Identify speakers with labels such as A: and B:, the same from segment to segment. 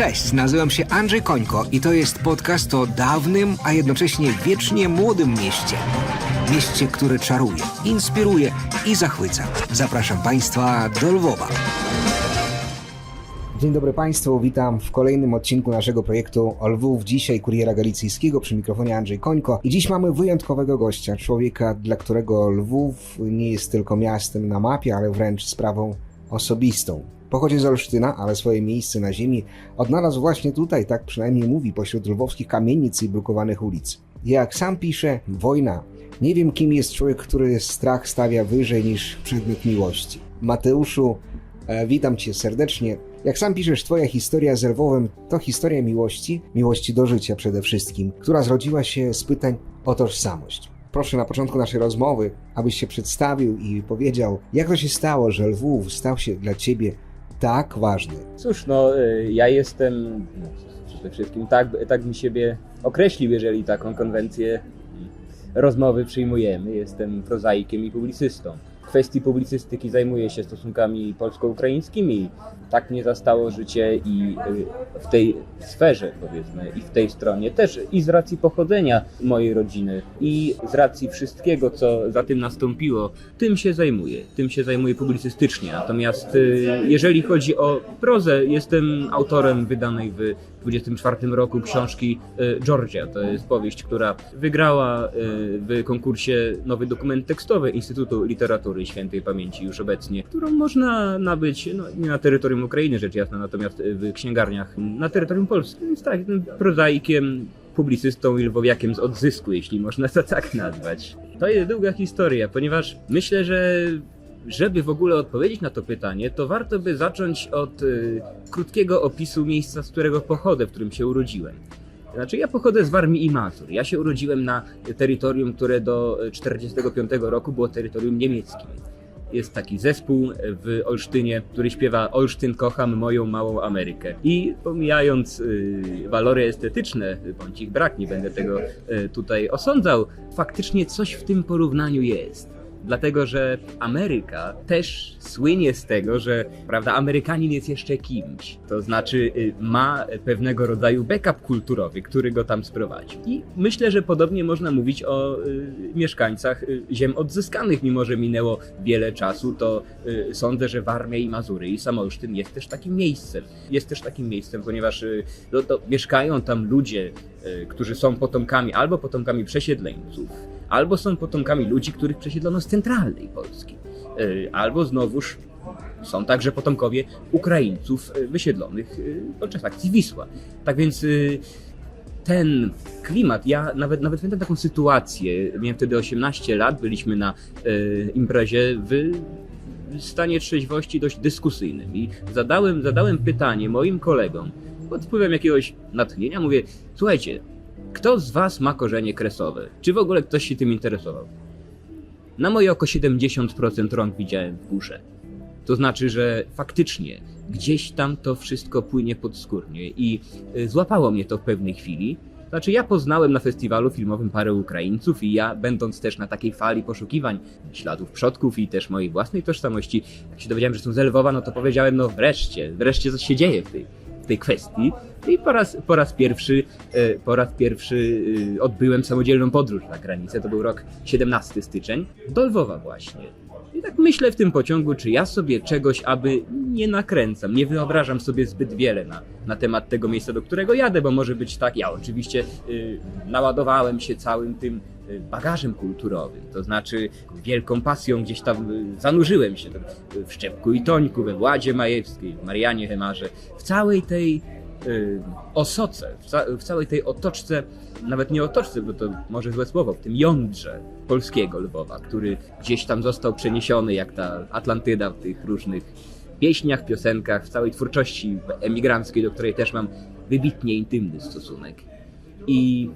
A: Cześć, nazywam się Andrzej Końko i to jest podcast o dawnym, a jednocześnie wiecznie młodym mieście. Mieście, które czaruje, inspiruje i zachwyca. Zapraszam Państwa do Lwowa. Dzień dobry Państwu, witam w kolejnym odcinku naszego projektu o Lwów. Dzisiaj kuriera galicyjskiego przy mikrofonie Andrzej Końko. I dziś mamy wyjątkowego gościa, człowieka, dla którego Lwów nie jest tylko miastem na mapie, ale wręcz sprawą osobistą. Pochodzi z Olsztyna, ale swoje miejsce na ziemi odnalazł właśnie tutaj, tak przynajmniej mówi, pośród lwowskich kamienic i brukowanych ulic. Jak sam pisze, wojna. Nie wiem, kim jest człowiek, który strach stawia wyżej niż przedmiot miłości. Mateuszu, e, witam cię serdecznie. Jak sam piszesz, twoja historia z Lwowem to historia miłości, miłości do życia przede wszystkim, która zrodziła się z pytań o tożsamość. Proszę na początku naszej rozmowy, abyś się przedstawił i powiedział, jak to się stało, że Lwów stał się dla ciebie tak ważny.
B: Cóż, no y, ja jestem no, przede wszystkim tak, tak bym siebie określił, jeżeli taką konwencję rozmowy przyjmujemy. Jestem prozaikiem i publicystą. Kwestii publicystyki zajmuję się stosunkami polsko-ukraińskimi. Tak mnie zastało życie i y, w tej sferze, powiedzmy, i w tej stronie też i z racji pochodzenia mojej rodziny i z racji wszystkiego, co za tym nastąpiło, tym się zajmuję. Tym się zajmuję publicystycznie. Natomiast y, jeżeli chodzi o prozę, jestem autorem wydanej w 24 roku książki y, Georgia. To jest powieść, która wygrała y, w konkursie Nowy Dokument Tekstowy Instytutu Literatury Świętej Pamięci już obecnie, którą można nabyć no, nie na terytorium Ukrainy, rzecz jasna, natomiast w księgarniach na terytorium Polski. Więc tak, jestem prozaikiem, publicystą i lwowiakiem z odzysku, jeśli można to tak nazwać. To jest długa historia, ponieważ myślę, że żeby w ogóle odpowiedzieć na to pytanie, to warto by zacząć od y, krótkiego opisu miejsca, z którego pochodzę, w którym się urodziłem. Znaczy, ja pochodzę z Warmii i Mazur. Ja się urodziłem na terytorium, które do 1945 roku było terytorium niemieckim. Jest taki zespół w Olsztynie, który śpiewa Olsztyn kocham moją małą Amerykę. I pomijając y, walory estetyczne, bądź ich brak, nie będę tego y, tutaj osądzał, faktycznie coś w tym porównaniu jest dlatego że Ameryka też słynie z tego, że prawda, Amerykanin jest jeszcze kimś. To znaczy y, ma pewnego rodzaju backup kulturowy, który go tam sprowadzi. I myślę, że podobnie można mówić o y, mieszkańcach y, ziem odzyskanych, mimo że minęło wiele czasu, to y, sądzę, że Warmia i Mazury i Samolsztyn jest też takim miejscem. Jest też takim miejscem, ponieważ y, no, mieszkają tam ludzie, y, którzy są potomkami albo potomkami przesiedleńców, albo są potomkami ludzi, których przesiedlono z centralnej Polski, Y, albo znowuż są także potomkowie Ukraińców y, wysiedlonych y, podczas akcji Wisła. Tak więc ten klimat, ja nawet, nawet pamiętam taką sytuację, miałem wtedy 18 lat, byliśmy na imprezie w stanie trzeźwości dość dyskusyjnym i zadałem, zadałem pytanie moim kolegom pod wpływem jakiegoś natchnienia, mówię, słuchajcie, kto z was ma korzenie kresowe? Czy w ogóle ktoś się tym interesował? Na moje oko 70% rąk widziałem w górze. To znaczy, że faktycznie gdzieś tam to wszystko płynie podskórnie i y, złapało mnie to w pewnej chwili. Znaczy, ja poznałem na festiwalu filmowym parę Ukraińców i ja, będąc też na takiej fali poszukiwań śladów przodków i też mojej własnej tożsamości, jak się dowiedziałem, że są z Lwowa, no to powiedziałem, no wreszcie, wreszcie coś się dzieje w tej, tej kwestii. I po raz, po raz pierwszy, e, po raz pierwszy e, odbyłem samodzielną podróż na granicę. To był rok 17 styczeń, do Lwowa właśnie. I tak myślę w tym pociągu, czy ja sobie czegoś, aby nie nakręcam, nie wyobrażam sobie zbyt wiele na, na temat tego miejsca, do którego jadę, bo może być tak, ja oczywiście y, naładowałem się całym tym bagażem kulturowym, to znaczy wielką pasją gdzieś tam y, zanurzyłem się w Szczepku i Tońku, we Władzie Majewskiej, w Marianie Hemarze, w całej tej y, osoce, w całej tej otoczce, nawet nie otoczce, bo to może złe słowo, w tym jądrze polskiego Lwowa, który gdzieś tam został przeniesiony jak ta Atlantyda w tych różnych pieśniach, piosenkach, w całej twórczości emigranckiej, do której też mam wybitnie intymny stosunek. I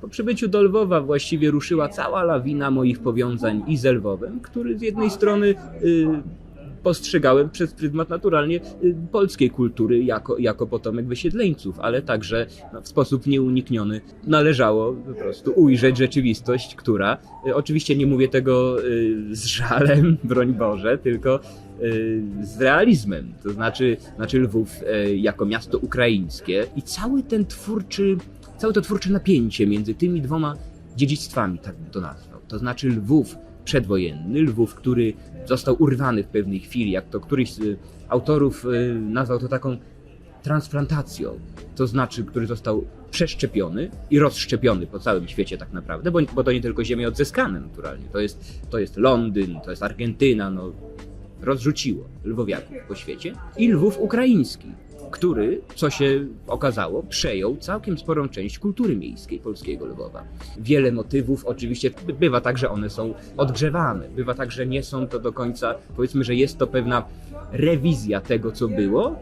B: po przybyciu do Lwowa właściwie ruszyła cała lawina moich powiązań i z Lwowem, który z jednej strony y, postrzegałem przez pryzmat naturalnie y, polskiej kultury jako, jako potomek wysiedleńców, ale także no, w sposób nieunikniony należało po prostu ujrzeć rzeczywistość, która, y, oczywiście nie mówię tego y, z żalem, broń Boże, tylko y, z realizmem, to znaczy, znaczy Lwów y, jako miasto ukraińskie i cały ten twórczy, całe to twórcze napięcie między tymi dwoma dziedzictwami, tak bym to nazwał. To znaczy Lwów przedwojenny, Lwów, który został urwany w pewnej chwili, jak to któryś z y, autorów y, nazwał to taką transplantacją, to znaczy, który został przeszczepiony i rozszczepiony po całym świecie tak naprawdę, bo, bo to nie tylko ziemie odzyskane naturalnie, to jest, to jest Londyn, to jest Argentyna, no rozrzuciło lwowiaków po świecie i Lwów ukraiński, który, co się okazało, przejął całkiem sporą część kultury miejskiej polskiego Lwowa. Wiele motywów, oczywiście bywa tak, że one są odgrzewane, bywa tak, że nie są to do końca, powiedzmy, że jest to pewna rewizja tego, co było,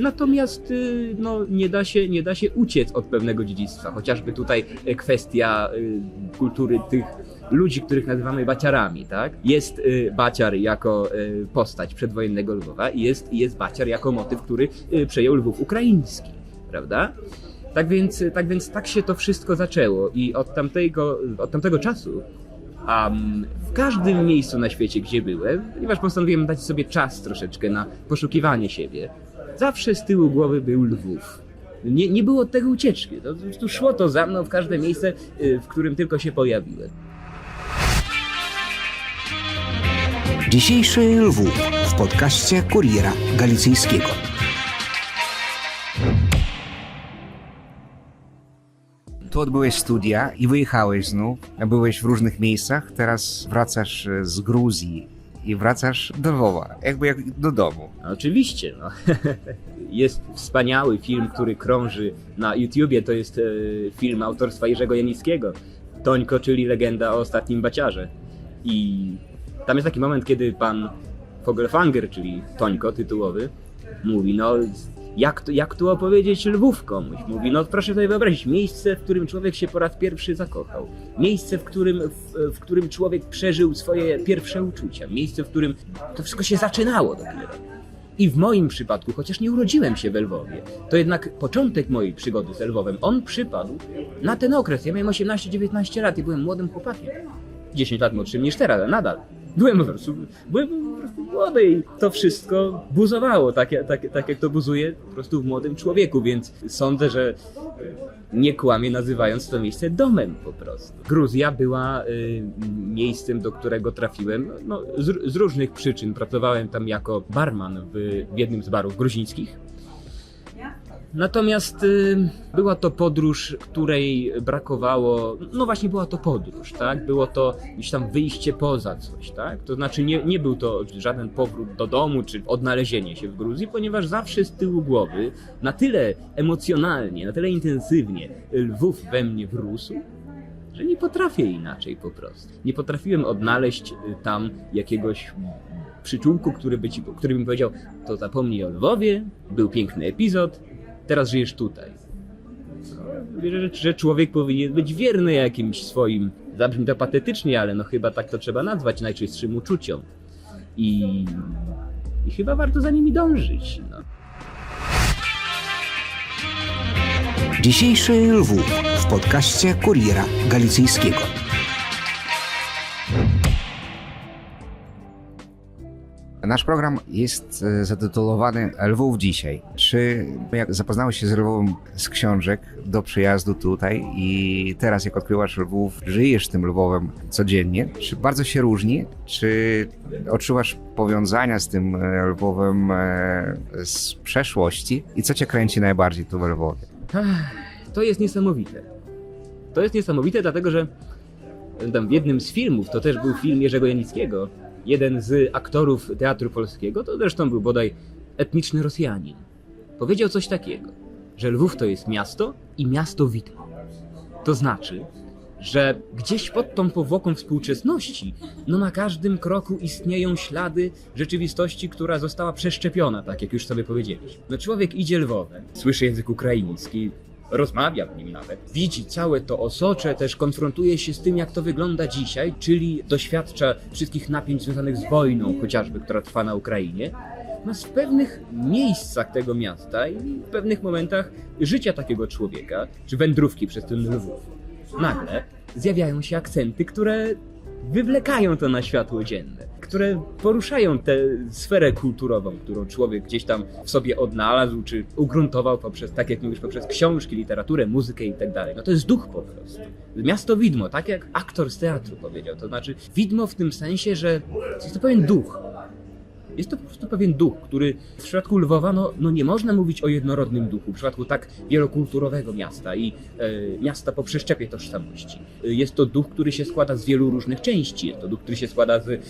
B: Natomiast y, no, nie, da się, nie da się uciec od pewnego dziedzictwa. Chociażby tutaj e, kwestia y, kultury tych ludzi, których nazywamy baciarami. Tak? Jest y, baciar jako postać przedwojennego Lwowa i jest, jest baciar jako motyw, który przejął Lwów ukraiński. Prawda? Tak więc, tak więc tak się to wszystko zaczęło i od tamtego, od tamtego czasu mm, w każdym miejscu na świecie, gdzie byłem, ponieważ postanowiłem dać sobie czas troszeczkę na poszukiwanie siebie, zawsze z tyłu głowy był Lwów. Nie, nie było od tego ucieczki. To, prostu szło to za mną w każde miejsce, y, w którym tylko się pojawiłem.
A: Dzisiejszy Lwów w podcaście Kuriera Galicyjskiego. Tu odbyłeś studia i wyjechałeś znów. Byłeś w różnych miejscach. Teraz wracasz e, z Gruzji i wracasz do Lwowa, jakby jak do domu.
B: No, oczywiście, no. Jest wspaniały film, który krąży na YouTubie. To jest e, film autorstwa Jerzego Janickiego. Tońko, czyli legenda o ostatnim baciarze. I tam jest taki moment, kiedy pan Fogelfanger, czyli Tońko tytułowy, mówi, no jak, to, jak tu opowiedzieć Lwów komuś? Mówi, no proszę sobie wyobrazić, miejsce, w którym człowiek się po raz pierwszy zakochał. Miejsce, w którym, w, w którym człowiek przeżył swoje pierwsze uczucia. Miejsce, w którym to wszystko się zaczynało dopiero. I w moim przypadku, chociaż nie urodziłem się w Lwowie, to jednak początek mojej przygody z Lwowem, on przypadł na ten okres. Ja miałem 18-19 lat i byłem młodym chłopakiem. 10 lat młodszym niż teraz, ale nadal. Byłem po prostu, byłem po prostu młody i to wszystko buzowało, tak, tak, tak jak to buzuje po prostu w młodym człowieku, więc sądzę, że nie kłamie nazywając to miejsce domem po prostu. Gruzja była y, miejscem, do którego trafiłem no, z, z różnych przyczyn. Pracowałem tam jako barman w, w jednym z barów gruzińskich. Natomiast y, była to podróż, której brakowało. No właśnie, była to podróż, tak? Było to gdzieś tam wyjście poza coś, tak? To znaczy, nie, nie był to żaden powrót do domu czy odnalezienie się w Gruzji, ponieważ zawsze z tyłu głowy, na tyle emocjonalnie, na tyle intensywnie Lwów we mnie wrósł, że nie potrafię inaczej po prostu. Nie potrafiłem odnaleźć y, tam jakiegoś przyczółku, który by, ci, który by mi powiedział, to zapomnij o Lwowie, był piękny epizod, teraz żyjesz tutaj. Wierzę, że, że człowiek powinien być wierny jakimś swoim, zabrzmi to patetycznie, ale no chyba tak to trzeba nazwać, najczystszym uczuciom. I, i chyba warto za nimi dążyć. No.
A: Dzisiejszy Lwów w podcaście Kuriera Galicyjskiego. Nasz program jest e, zatytułowany Lwów dzisiaj. Czy jak zapoznałeś się z Lwowem z książek do przyjazdu tutaj i teraz jak odkrywasz Lwów, żyjesz tym Lwowem codziennie? Czy bardzo się różni? Czy odczuwasz powiązania z tym e, Lwowem e, z przeszłości? I co cię kręci najbardziej tu w Lwowie?
B: To jest niesamowite. To jest niesamowite, dlatego że tam w jednym z filmów, to też był film Jerzego Janickiego, jeden z aktorów Teatru Polskiego, to zresztą był bodaj etniczny Rosjanin, powiedział coś takiego, że Lwów to jest miasto i miasto widmo. To znaczy, że gdzieś pod tą powłoką współczesności, no na każdym kroku istnieją ślady rzeczywistości, która została przeszczepiona, tak jak już sobie powiedzieliśmy. No człowiek idzie Lwowem, słyszy język ukraiński, rozmawia w nim nawet, widzi całe to osocze, też konfrontuje się z tym, jak to wygląda dzisiaj, czyli doświadcza wszystkich napięć związanych z wojną, chociażby, która trwa na Ukrainie. Natomiast w pewnych miejscach tego miasta i w pewnych momentach życia takiego człowieka, czy wędrówki przez ten Lwów, nagle zjawiają się akcenty, które wywlekają to na światło dzienne, które poruszają tę sferę kulturową, którą człowiek gdzieś tam w sobie odnalazł, czy ugruntował poprzez, tak jak mówisz, poprzez książki, literaturę, muzykę i tak dalej. No to jest duch po prostu. Miasto widmo, tak jak aktor z teatru powiedział. To znaczy widmo w tym sensie, że jest to pewien duch. Jest to po prostu pewien duch, który w przypadku Lwowa, no, no nie można mówić o jednorodnym duchu, w przypadku tak wielokulturowego miasta i e, miasta po przeszczepie tożsamości. Jest to duch, który się składa z wielu różnych części, jest to duch, który się składa z e,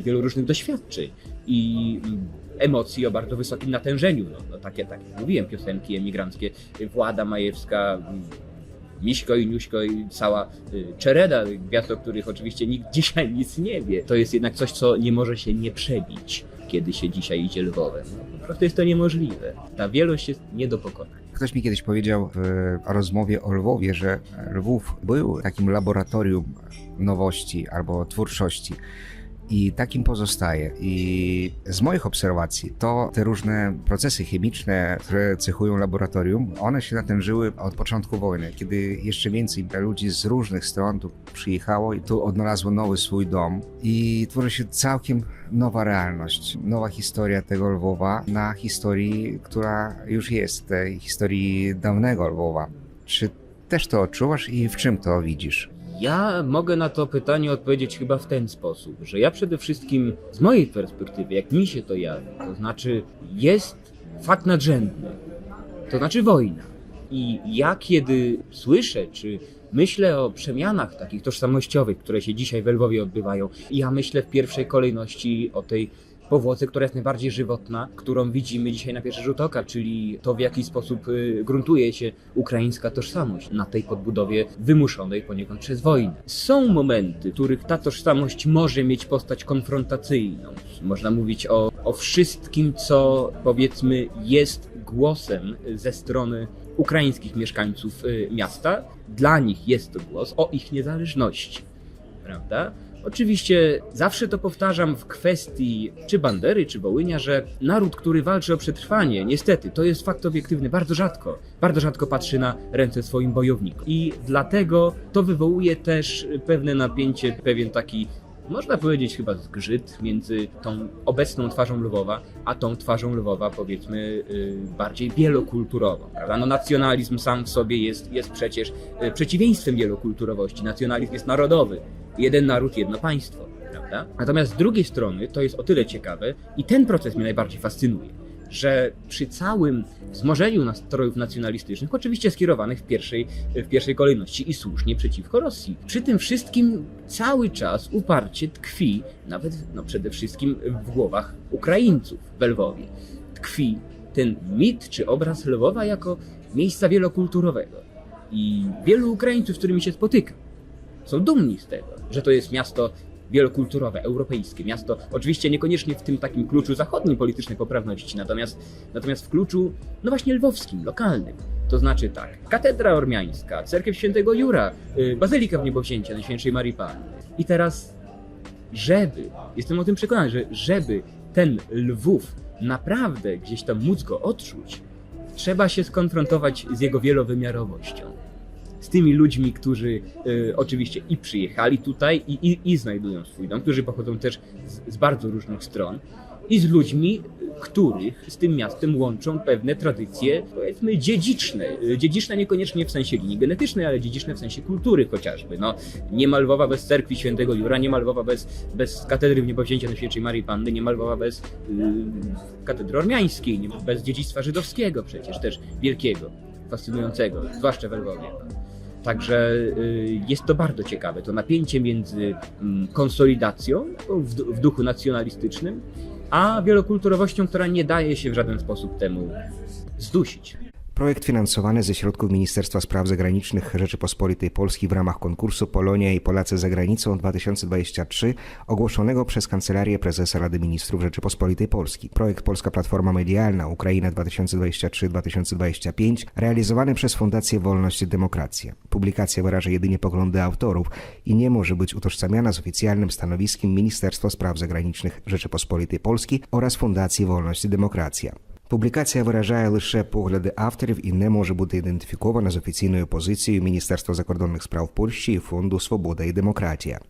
B: wielu różnych doświadczeń i mm, emocji o bardzo wysokim natężeniu. No, no takie, tak jak mówiłem, piosenki emigranckie, Włada Majewska, mm, Miśko i Niuśko i cała y, czereda gwiazd, o których oczywiście nikt dzisiaj nic nie wie. To jest jednak coś, co nie może się nie przebić, kiedy się dzisiaj idzie Lwowem. No, po prostu jest to niemożliwe. Ta wielość jest nie do pokonania.
A: Ktoś mi kiedyś powiedział w rozmowie o Lwowie, że Lwów był takim laboratorium nowości albo twórczości. I takim pozostaje. I z moich obserwacji, to te różne procesy chemiczne, które cechują laboratorium, one się natężyły od początku wojny, kiedy jeszcze więcej ludzi z różnych stron tu przyjechało i tu odnalazło nowy swój dom. I tworzy się całkiem nowa realność, nowa historia tego Lwowa na historii, która już jest, tej historii dawnego Lwowa. Czy też to odczuwasz i w czym to widzisz?
B: Ja mogę na to pytanie odpowiedzieć chyba w ten sposób, że ja przede wszystkim z mojej perspektywy, jak mi się to jawi, to znaczy jest fakt nadrzędny, to znaczy wojna. I ja kiedy słyszę, czy myślę o przemianach takich tożsamościowych, które się dzisiaj w Lwowie odbywają, ja myślę w pierwszej kolejności o tej powłoce, która jest najbardziej żywotna, którą widzimy dzisiaj na pierwszy rzut oka, czyli to w jaki sposób y, gruntuje się ukraińska tożsamość na tej podbudowie wymuszonej poniekąd przez wojnę. Są momenty, w których ta tożsamość może mieć postać konfrontacyjną. Można mówić o, o wszystkim, co powiedzmy jest głosem ze strony ukraińskich mieszkańców y, miasta. Dla nich jest to głos o ich niezależności, prawda? Oczywiście zawsze to powtarzam w kwestii czy Bandery, czy Wołynia, że naród, który walczy o przetrwanie, niestety, to jest fakt obiektywny, bardzo rzadko, bardzo rzadko patrzy na ręce swoim bojownikom. I dlatego to wywołuje też pewne napięcie, pewien taki można powiedzieć chyba zgrzyt między tą obecną twarzą Lwowa, a tą twarzą Lwowa powiedzmy yy, bardziej wielokulturową. Prawda? No, nacjonalizm sam w sobie jest, jest przecież yy, przeciwieństwem wielokulturowości. Nacjonalizm jest narodowy. Jeden naród, jedno państwo. Prawda? Natomiast z drugiej strony to jest o tyle ciekawe i ten proces mnie najbardziej fascynuje, że przy całym wzmożeniu nastrojów nacjonalistycznych, oczywiście skierowanych w pierwszej, w pierwszej kolejności i słusznie przeciwko Rosji, przy tym wszystkim cały czas uparcie tkwi, nawet no przede wszystkim w głowach Ukraińców w Lwowie, tkwi ten mit czy obraz Lwowa jako miejsca wielokulturowego. I wielu Ukraińców, z którymi się spotykam, są dumni z tego, że to jest miasto wielokulturowe, europejskie miasto. Oczywiście niekoniecznie w tym takim kluczu zachodniej politycznej poprawności, natomiast, natomiast w kluczu, no właśnie lwowskim, lokalnym. To znaczy tak, katedra ormiańska, cerkiew świętego Jura, y, bazylika w Niebowzięcia Najświętszej Marii Panny. I teraz, żeby, jestem o tym przekonany, że żeby ten Lwów naprawdę gdzieś tam móc go odczuć, trzeba się skonfrontować z jego wielowymiarowością z tymi ludźmi, którzy e, oczywiście i przyjechali tutaj i, i, i znajdują swój dom, którzy pochodzą też z, z bardzo różnych stron, i z ludźmi, których z tym miastem łączą pewne tradycje, powiedzmy, dziedziczne. E, Dziedziczne niekoniecznie w sensie linii genetycznej, ale dziedziczne w sensie kultury chociażby. No, nie ma Lwowa bez cerkwi świętego Jura, nie ma Lwowa bez, bez katedry w Niebowzięcia Najświętszej Marii Panny, nie ma Lwowa bez y, katedry ormiańskiej, bez dziedzictwa żydowskiego przecież też wielkiego, fascynującego, zwłaszcza w Lwowie. Także y, jest to bardzo ciekawe, to napięcie między mm, konsolidacją du- w duchu nacjonalistycznym, a wielokulturowością, która nie daje się w żaden sposób temu zdusić.
A: Projekt finansowany ze środków Ministerstwa Spraw Zagranicznych Rzeczypospolitej Polskiej w ramach konkursu Polonia i Polacy za granicą 2023 ogłoszonego przez Kancelarię Prezesa Rady Ministrów Rzeczypospolitej Polskiej. Projekt Polska Platforma Medialna Ukraina 2023-2025 realizowany przez Fundację Wolność i Demokracja. Publikacja wyraża jedynie poglądy autorów i nie może być utożsamiana z oficjalnym stanowiskiem Ministerstwa Spraw Zagranicznych Rzeczypospolitej Polskiej oraz Fundacji Wolność i Demokracja. Публікація виражає лише погляди авторів і не може бути ідентифікована з офіційною позицією Міністерства закордонних справ Польщі і Фонду Свобода і Демократія.